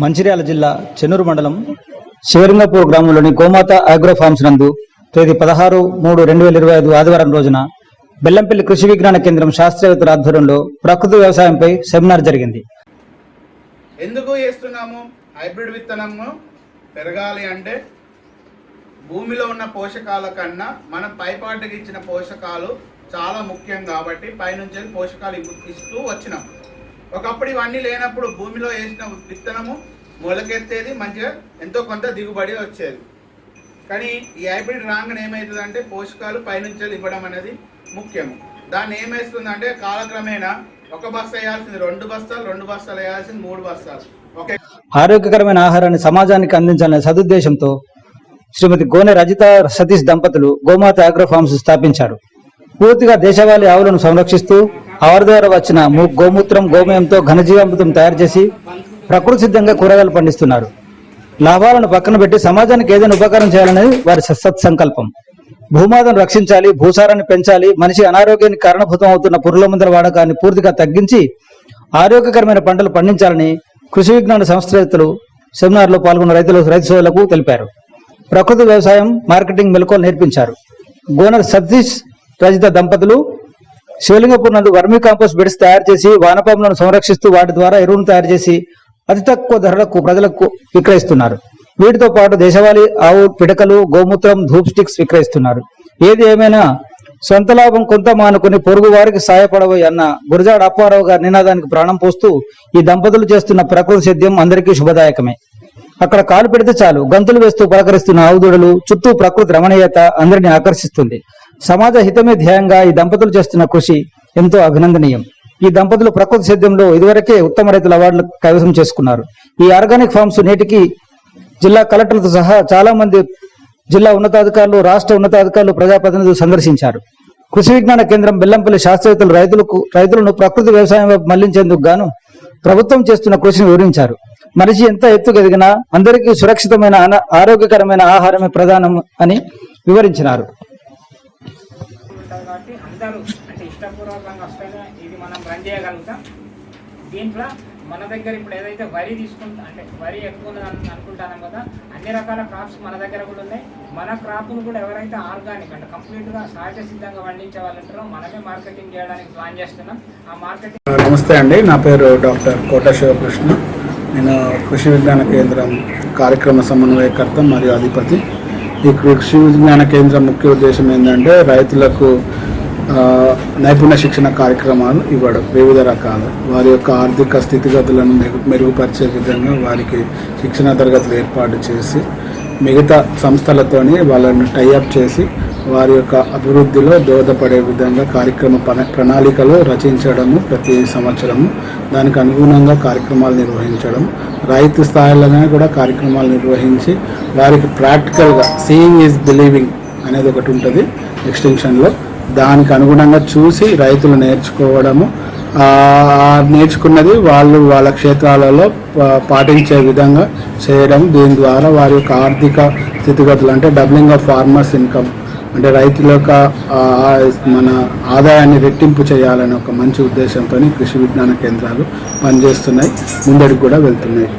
మంచిర్యాల జిల్లా చెన్నూరు మండలం శివలింగపూర్ గ్రామంలోని గోమాత ఆగ్రో ఫార్మ్స్ నందు తేదీ పదహారు మూడు రెండు వేల ఇరవై ఐదు ఆదివారం రోజున బెల్లంపల్లి కృషి విజ్ఞాన కేంద్రం శాస్త్రవేత్తల ఆధ్వర్యంలో ప్రకృతి వ్యవసాయంపై సెమినార్ జరిగింది. ఎందుకు వేస్తున్నాము హైబ్రిడ్ విత్తనము పెరగాలి అంటే భూమిలో ఉన్న పోషకాల కన్నా మనం పైపాటికి ఇచ్చిన పోషకాలు చాలా ముఖ్యం కాబట్టి పైనుంచి పోషకాలు ఇస్తూ వచ్చినాం. ఒకప్పుడు ఇవన్నీ లేనప్పుడు భూమిలో వేసిన విత్తనము మొలకెత్తేది మంచిగా ఎంతో కొంత దిగుబడి వచ్చేది. కానీ ఈ హైబ్రిడ్ రాగానే ఏమవుతుందంటే పోషకాలు పైనుంచి ఇవ్వడం అనేది ముఖ్యము. దాన్ని ఏమేస్తుందంటే కాలక్రమేణా ఒక బస్తా వేయాల్సింది రెండు బస్తాలు రెండు బస్తాలు వేయాల్సింది మూడు బస్తాలు. ఓకే. ఆరోగ్యకరమైన ఆహారాన్ని సమాజానికి అందించాలనే సదుద్దేశంతో శ్రీమతి గోనె రజిత సతీష్ దంపతులు గోమాత ఆగ్రో ఫార్మ్స్ స్థాపించారు. పూర్తిగా దేశవాళీ ఆవులను సంరక్షిస్తూ ఆవారి ద్వారా వచ్చిన గోమూత్రం గోమయంతో ఘనజీవామృతం తయారు చేసి ప్రకృతి సిద్ధంగా కూరగాయలు పండిస్తున్నారు. లాభాలను పక్కన పెట్టి సమాజానికి ఏదైనా ఉపకారం చేయాలనేది వారి సత్ భూమాదను రక్షించాలి భూసారాన్ని పెంచాలి మనిషి అనారోగ్యానికి కారణభూతం అవుతున్న పురుగుల మందుల వాడకాన్ని పూర్తిగా తగ్గించి ఆరోగ్యకరమైన పంటలు పండించాలని కృషి విజ్ఞాన సంస్థలు సెమినార్లో పాల్గొన్న రైతులు రైతు సోదరులకు తెలిపారు. ప్రకృతి వ్యవసాయం మార్కెటింగ్ మెలకువలు నేర్పించారు. గోనర్ సతీష్ రజిత దంపతులు శివలింగపూర్ నందు వర్మీ కాంపోస్ట్ బెడ్స్ తయారు చేసి వానపాములను సంరక్షిస్తూ వాటి ద్వారా ఎరువును తయారు చేసి అతి తక్కువ ధరలకు ప్రజలకు విక్రయిస్తున్నారు. వీటితో పాటు దేశవాళీ ఆవు పిడకలు గోమూత్రం ధూప్ స్టిక్స్ విక్రయిస్తున్నారు. ఏది ఏమైనా సొంత లాభం కొంత మానుకుని పొరుగు వారికి సాయపడబోయి అన్న గురజాడ అప్పారావు గారి నినాదానికి ప్రాణం పోస్తూ ఈ దంపతులు చేస్తున్న ప్రకృతి సేద్యం అందరికీ శుభదాయకమే. అక్కడ కాలు పెడితే చాలు. గంతులు వేస్తూ పలకరిస్తున్న ఆవుదూడలు చుట్టూ ప్రకృతి రమణీయత అందరిని ఆకర్షిస్తుంది. సమాజ హితమే ధ్యేయంగా ఈ దంపతులు చేస్తున్న కృషి ఎంతో అభినందనీయం. ఈ దంపతులు ప్రకృతి సేద్యంలో ఇదివరకే ఉత్తమ రైతుల అవార్డులు కైవసం చేసుకున్నారు. ఈ ఆర్గానిక్ ఫార్మ్స్ నేటికి జిల్లా కలెక్టర్లతో సహా చాలా మంది జిల్లా ఉన్నతాధికారులు రాష్ట్ర ఉన్నతాధికారులు ప్రజాప్రతినిధులు సందర్శించారు. కృషి విజ్ఞాన కేంద్రం బెల్లంపల్లి శాస్త్రవేత్తలు రైతులకు రైతులను ప్రకృతి వ్యవసాయం వైపు మళ్ళించేందుకు గాను ప్రభుత్వం చేస్తున్న కృషిని వివరించారు. మనిషి ఎంత ఎత్తుకు ఎదిగినా అందరికీ సురక్షితమైన ఆరోగ్యకరమైన ఆహారమే ప్రధానం అని వివరించినారు. ఉంటుంది కాబట్టి అందరూ అంటే ఇష్టపూర్వకంగా వస్తేనే ఇది మనం రన్ చేయగలుగుతాం. దీంట్లో మన దగ్గర ఇప్పుడు ఏదైతే వరి తీసుకుంటా అంటే వరి ఎక్కువ ఉన్నదని అనుకుంటాను కదా అన్ని రకాల క్రాప్స్ మన దగ్గర కూడా ఉన్నాయి. మన క్రాప్ను కూడా ఎవరైతే ఆర్గానిక్ అంటే కంప్లీట్గా సహజ సిద్ధంగా పండించే వాళ్ళు ఉంటారో మనమే మార్కెటింగ్ చేయడానికి ప్లాన్ చేస్తున్నాం. ఆ మార్కెటింగ్ నమస్తే అండి. నా పేరు డాక్టర్ కోట శివకృష్ణ. నేను కృషి విజ్ఞాన కేంద్రం కార్యక్రమ సమన్వయకర్త మరియు అధిపతి. ఈ కృషి విజ్ఞాన కేంద్రం ముఖ్య ఉద్దేశం ఏంటంటే రైతులకు నైపుణ్య శిక్షణ కార్యక్రమాలు ఇవ్వడం వివిధ రకాలు. వారి యొక్క ఆర్థిక స్థితిగతులను మెరుగు మెరుగుపరిచే విధంగా వారికి శిక్షణ తరగతులు ఏర్పాటు చేసి మిగతా సంస్థలతోని వాళ్ళని టైఅప్ చేసి వారి యొక్క అభివృద్ధిలో దోహదపడే విధంగా కార్యక్రమ ప్రణాళికలు రచించడము ప్రతి సంవత్సరము. దానికి అనుగుణంగా కార్యక్రమాలు నిర్వహించడం. రైతు స్థాయిలోనే కూడా కార్యక్రమాలు నిర్వహించి వారికి ప్రాక్టికల్గా సీయింగ్ ఈజ్ బిలీవింగ్ అనేది ఒకటి ఉంటుంది. ఎక్స్టెన్షన్లో దానికి అనుగుణంగా చూసి రైతులు నేర్చుకోవడము నేర్చుకున్నది వాళ్ళు వాళ్ళ క్షేత్రాలలో పాటించే విధంగా చేయడం. దీని ద్వారా వారి యొక్క ఆర్థిక స్థితిగతులు అంటే డబ్లింగ్ ఆఫ్ ఫార్మర్స్ ఇన్కమ్ అంటే రైతుల యొక్క మన ఆదాయాన్ని రెట్టింపు చేయాలనే ఒక మంచి ఉద్దేశంతో కృషి విజ్ఞాన కేంద్రాలు పనిచేస్తున్నాయి. ముందడికి కూడా వెళ్తున్నాయి.